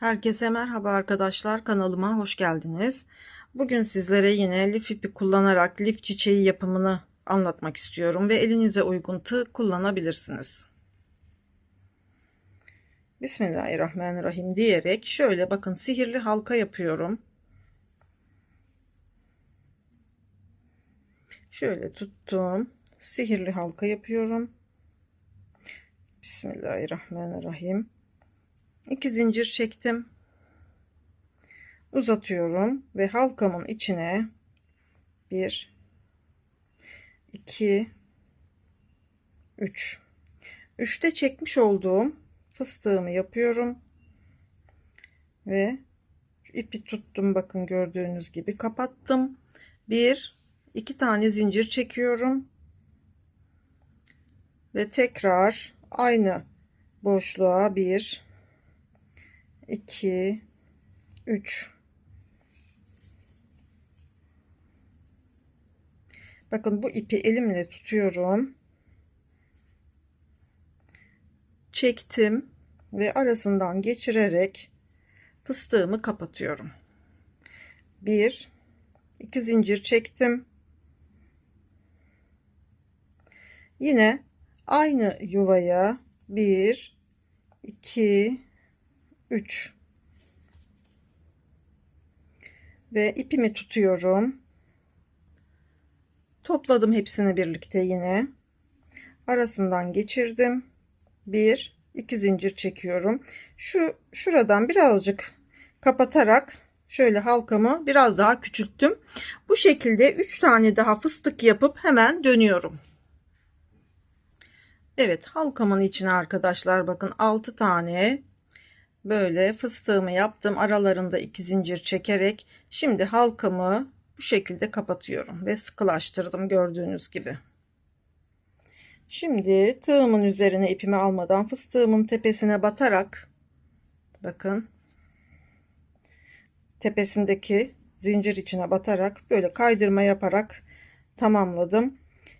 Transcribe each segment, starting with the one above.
Herkese merhaba arkadaşlar kanalıma hoş geldiniz. Bugün sizlere yine lif ipi kullanarak lif çiçeği yapımını anlatmak istiyorum ve elinize uygun tığ kullanabilirsiniz. Bismillahirrahmanirrahim diyerek şöyle bakın sihirli halka yapıyorum. Şöyle tuttum. Sihirli halka yapıyorum. Bismillahirrahmanirrahim. 2 zincir çektim. Uzatıyorum ve halkamın içine 1 2 3 3'te çekmiş olduğum fıstığımı yapıyorum. Ve ipi tuttum bakın gördüğünüz gibi kapattım. 1 2 tane zincir çekiyorum. Ve tekrar aynı boşluğa 1 2 3 Bakın bu ipi elimle tutuyorum. Çektim ve arasından geçirerek fıstığımı kapatıyorum. 1 2 zincir çektim. Yine aynı yuvaya 1 2 3 ve ipimi tutuyorum. Topladım hepsini birlikte yine. Arasından geçirdim. 1 2 zincir çekiyorum. Şu şuradan birazcık kapatarak şöyle halkamı biraz daha küçülttüm. Bu şekilde 3 tane daha fıstık yapıp hemen dönüyorum. Evet halkamın içine arkadaşlar bakın 6 tane böyle fıstığımı yaptım. Aralarında iki zincir çekerek şimdi halkamı bu şekilde kapatıyorum ve sıkılaştırdım gördüğünüz gibi. Şimdi tığımın üzerine ipimi almadan fıstığımın tepesine batarak bakın tepesindeki zincir içine batarak böyle kaydırma yaparak tamamladım.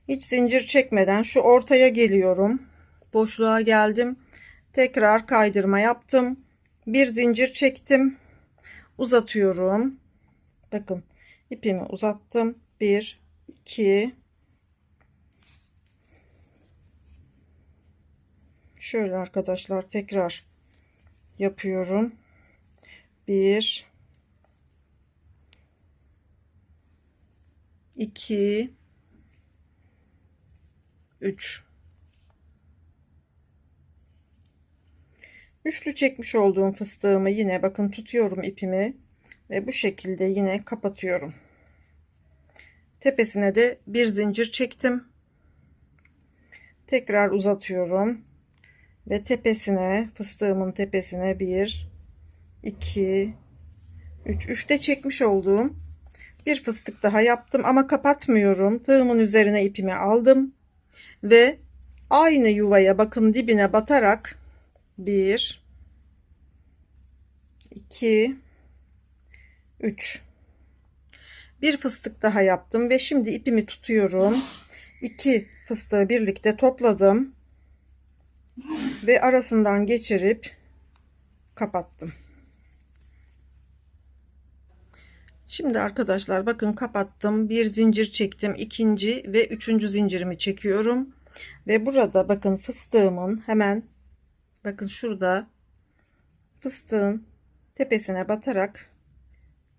Hiç zincir çekmeden şu ortaya geliyorum. Boşluğa geldim. Tekrar kaydırma yaptım bir zincir çektim. Uzatıyorum. Bakın ipimi uzattım. 1 2 şöyle arkadaşlar tekrar yapıyorum. 1 2 3 Üçlü çekmiş olduğum fıstığımı yine bakın tutuyorum ipimi ve bu şekilde yine kapatıyorum. Tepesine de bir zincir çektim. Tekrar uzatıyorum ve tepesine fıstığımın tepesine bir, iki, üç, üçte çekmiş olduğum bir fıstık daha yaptım ama kapatmıyorum. Tığımın üzerine ipimi aldım ve aynı yuvaya bakın dibine batarak 1 2 3 bir fıstık daha yaptım ve şimdi ipimi tutuyorum. İki fıstığı birlikte topladım ve arasından geçirip kapattım. Şimdi arkadaşlar bakın kapattım. Bir zincir çektim. ikinci ve üçüncü zincirimi çekiyorum. Ve burada bakın fıstığımın hemen bakın şurada fıstığın tepesine batarak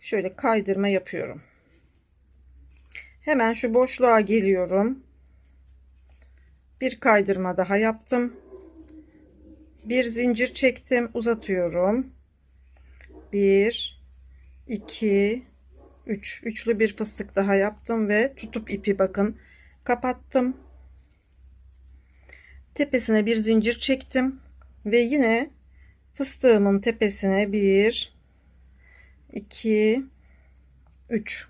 şöyle kaydırma yapıyorum. Hemen şu boşluğa geliyorum. Bir kaydırma daha yaptım. Bir zincir çektim, uzatıyorum. 1 2 3 üçlü bir fıstık daha yaptım ve tutup ipi bakın kapattım. Tepesine bir zincir çektim ve yine fıstığımın tepesine 1 2 3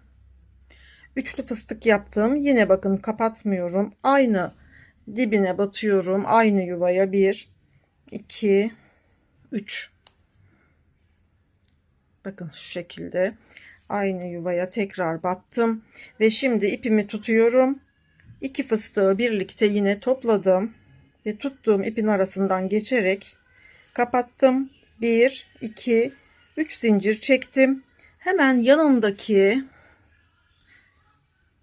üçlü fıstık yaptım. Yine bakın kapatmıyorum. Aynı dibine batıyorum. Aynı yuvaya 1 2 3 bakın şu şekilde aynı yuvaya tekrar battım. Ve şimdi ipimi tutuyorum. İki fıstığı birlikte yine topladım ve tuttuğum ipin arasından geçerek kapattım 1 2 3 zincir çektim. Hemen yanındaki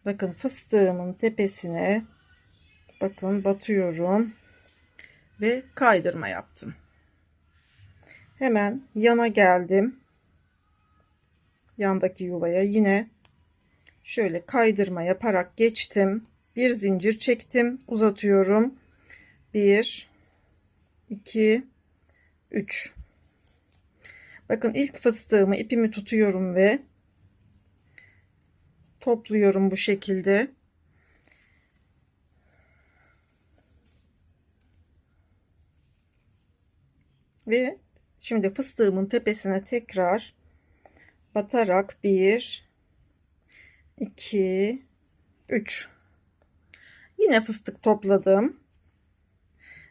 bakın fıstığımın tepesine bakın batıyorum ve kaydırma yaptım. Hemen yana geldim. Yandaki yuvaya yine şöyle kaydırma yaparak geçtim. Bir zincir çektim, uzatıyorum. 1 2 3 Bakın ilk fıstığımı ipimi tutuyorum ve topluyorum bu şekilde. Ve şimdi fıstığımın tepesine tekrar batarak 1 2 3 Yine fıstık topladım.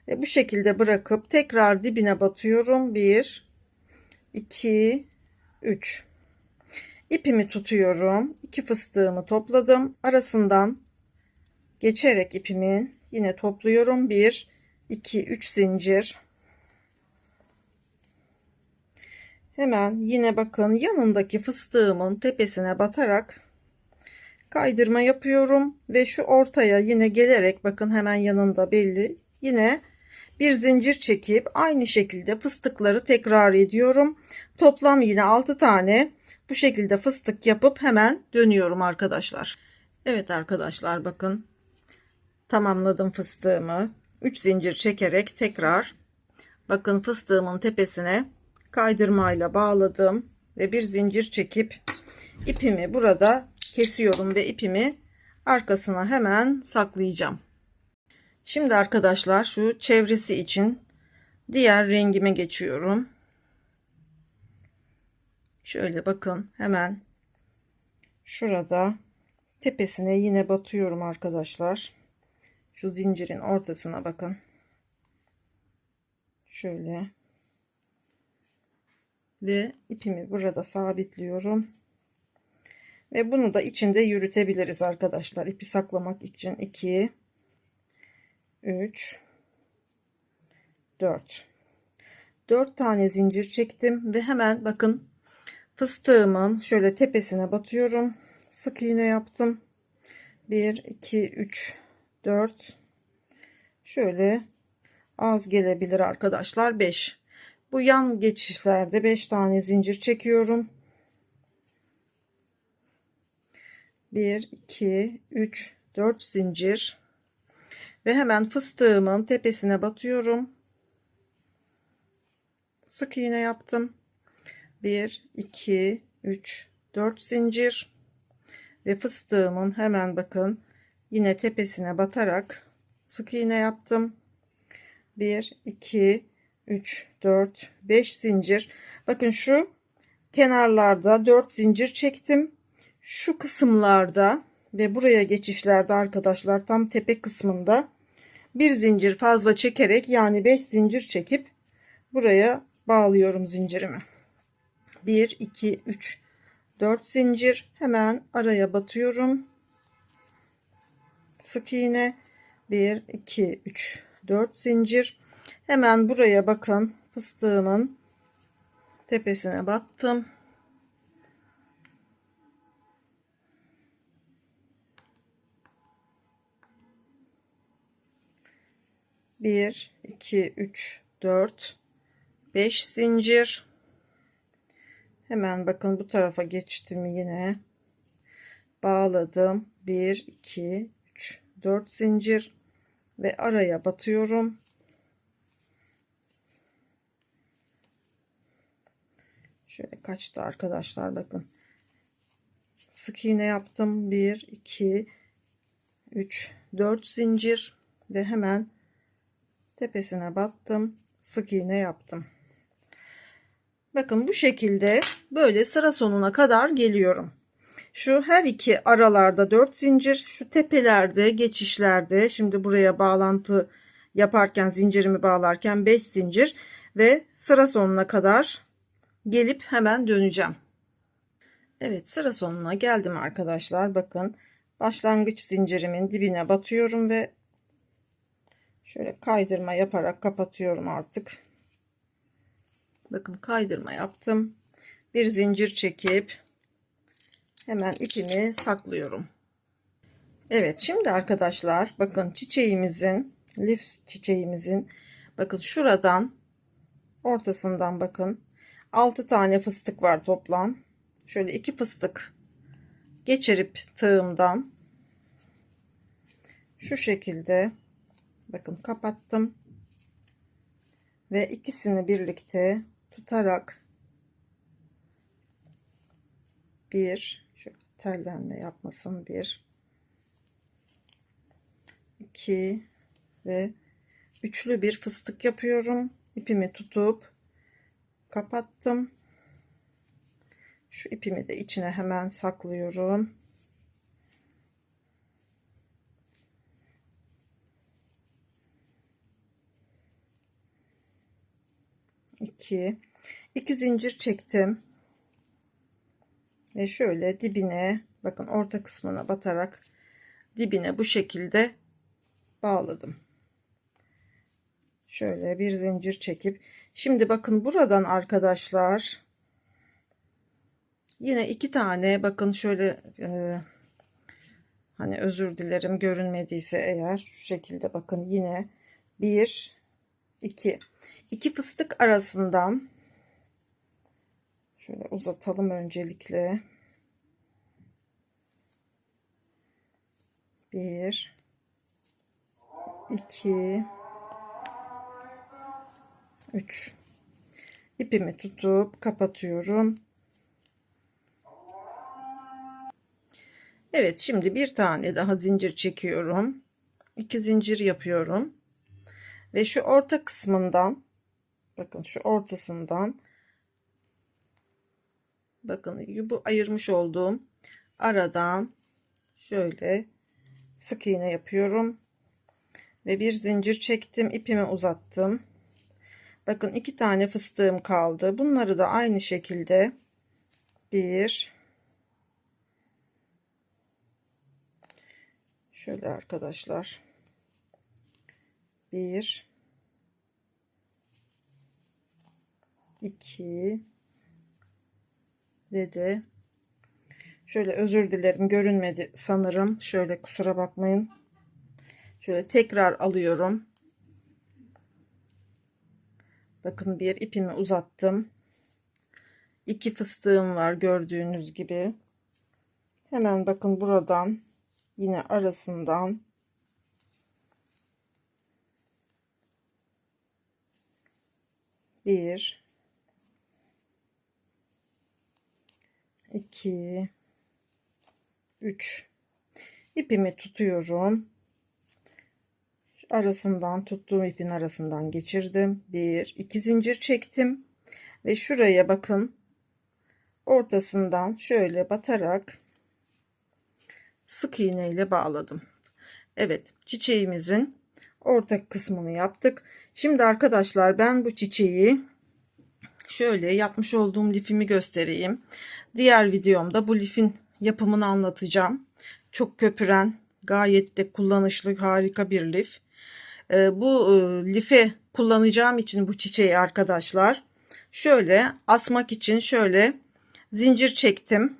Ve bu şekilde bırakıp tekrar dibine batıyorum. 1 2 3 İpimi tutuyorum. İki fıstığımı topladım. Arasından geçerek ipimin yine topluyorum. 1 2 3 zincir. Hemen yine bakın yanındaki fıstığımın tepesine batarak kaydırma yapıyorum ve şu ortaya yine gelerek bakın hemen yanında belli. Yine bir zincir çekip aynı şekilde fıstıkları tekrar ediyorum. Toplam yine 6 tane bu şekilde fıstık yapıp hemen dönüyorum arkadaşlar. Evet arkadaşlar bakın tamamladım fıstığımı. 3 zincir çekerek tekrar bakın fıstığımın tepesine kaydırmayla bağladım ve bir zincir çekip ipimi burada kesiyorum ve ipimi arkasına hemen saklayacağım. Şimdi arkadaşlar şu çevresi için diğer rengime geçiyorum. Şöyle bakın hemen şurada tepesine yine batıyorum arkadaşlar. Şu zincirin ortasına bakın. Şöyle ve ipimi burada sabitliyorum. Ve bunu da içinde yürütebiliriz arkadaşlar. İpi saklamak için 2 3 4 4 tane zincir çektim ve hemen bakın fıstığımın şöyle tepesine batıyorum. Sık iğne yaptım. 1 2 3 4 şöyle az gelebilir arkadaşlar. 5 bu yan geçişlerde 5 tane zincir çekiyorum. 1 2 3 4 zincir ve hemen fıstığımın tepesine batıyorum. Sık iğne yaptım. 1 2 3 4 zincir. Ve fıstığımın hemen bakın yine tepesine batarak sık iğne yaptım. 1 2 3 4 5 zincir. Bakın şu kenarlarda 4 zincir çektim. Şu kısımlarda ve buraya geçişlerde arkadaşlar tam tepe kısmında bir zincir fazla çekerek yani 5 zincir çekip buraya bağlıyorum zincirimi. 1 2 3 4 zincir. Hemen araya batıyorum. Sık iğne. 1 2 3 4 zincir. Hemen buraya bakın fıstığımın tepesine battım bir iki üç dört beş zincir. Hemen bakın bu tarafa geçtim yine. Bağladım. 1 2 3 4 zincir ve araya batıyorum. Şöyle kaçtı arkadaşlar bakın. Sık iğne yaptım. 1 2 3 4 zincir ve hemen tepesine battım sık iğne yaptım. Bakın bu şekilde böyle sıra sonuna kadar geliyorum. Şu her iki aralarda 4 zincir şu tepelerde geçişlerde şimdi buraya bağlantı yaparken zincirimi bağlarken 5 zincir ve sıra sonuna kadar gelip hemen döneceğim. Evet sıra sonuna geldim arkadaşlar. Bakın başlangıç zincirimin dibine batıyorum ve şöyle kaydırma yaparak kapatıyorum artık bakın kaydırma yaptım. Bir zincir çekip hemen ipimi saklıyorum. Evet şimdi arkadaşlar bakın çiçeğimizin lif çiçeğimizin bakın şuradan ortasından bakın 6 tane fıstık var toplam. Şöyle iki fıstık geçirip tığımdan şu şekilde bakın kapattım. Ve ikisini birlikte tutarak bir şöyle tellenme yapmasın bir iki ve üçlü bir fıstık yapıyorum. İpimi tutup kapattım. Şu ipimi de içine hemen saklıyorum 2 2 zincir çektim. Ve şöyle dibine bakın orta kısmına batarak dibine bu şekilde bağladım. Şöyle bir zincir çekip şimdi bakın buradan arkadaşlar yine iki tane bakın şöyle e, hani özür dilerim görünmediyse eğer şu şekilde bakın yine bir iki iki fıstık arasından şöyle uzatalım öncelikle. Bir, iki, üç. İpimi tutup kapatıyorum. Evet şimdi bir tane daha zincir çekiyorum. İki zincir yapıyorum. Ve şu orta kısmından bakın şu ortasından bakın bu ayırmış olduğum aradan şöyle sık iğne yapıyorum. Ve bir zincir çektim ipimi uzattım. Bakın iki tane fıstığım kaldı. Bunları da aynı şekilde bir şöyle arkadaşlar bir. 2 ve de şöyle özür dilerim görünmedi sanırım. Şöyle kusura bakmayın. Şöyle tekrar alıyorum. Bakın bir ipimi uzattım. İki fıstığım var gördüğünüz gibi. Hemen bakın buradan yine arasından bir. 2 3 ipimi tutuyorum. Arasından tuttuğum ipin arasından geçirdim. Bir. İki zincir çektim. Ve şuraya bakın. Ortasından şöyle batarak sık iğne ile bağladım. Evet çiçeğimizin orta kısmını yaptık şimdi arkadaşlar ben bu çiçeği şöyle yapmış olduğum lifimi göstereyim. Diğer videomda bu lifin yapımını anlatacağım. Çok köpüren, gayet de kullanışlı, harika bir lif. Ee, bu e, life kullanacağım için bu çiçeği arkadaşlar. Şöyle asmak için şöyle zincir çektim.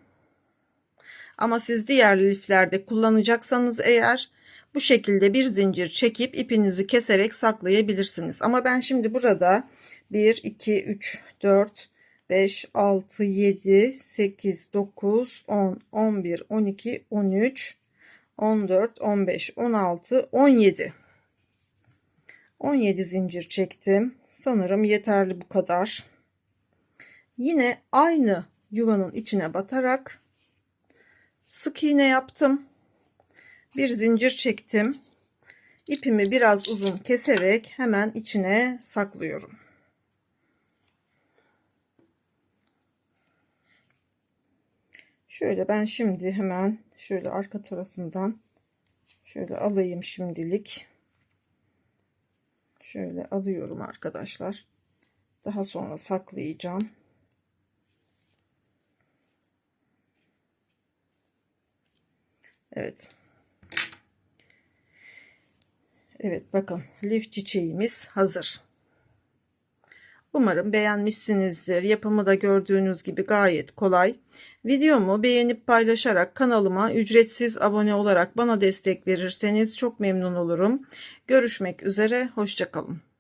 Ama siz diğer liflerde kullanacaksanız eğer bu şekilde bir zincir çekip ipinizi keserek saklayabilirsiniz. Ama ben şimdi burada 1, 2, 3, 4, 5, 6, 7, 8, 9, 10, 11, 12, 13, 14, 15, 16, 17. 17 zincir çektim. Sanırım yeterli bu kadar. Yine aynı yuvanın içine batarak sık iğne yaptım. Bir zincir çektim. İpimi biraz uzun keserek hemen içine saklıyorum. Şöyle ben şimdi hemen şöyle arka tarafından şöyle alayım şimdilik. Şöyle alıyorum arkadaşlar. Daha sonra saklayacağım. Evet. Evet bakın lif çiçeğimiz hazır. Umarım beğenmişsinizdir. Yapımı da gördüğünüz gibi gayet kolay. Videomu beğenip paylaşarak kanalıma ücretsiz abone olarak bana destek verirseniz çok memnun olurum. Görüşmek üzere, hoşçakalın.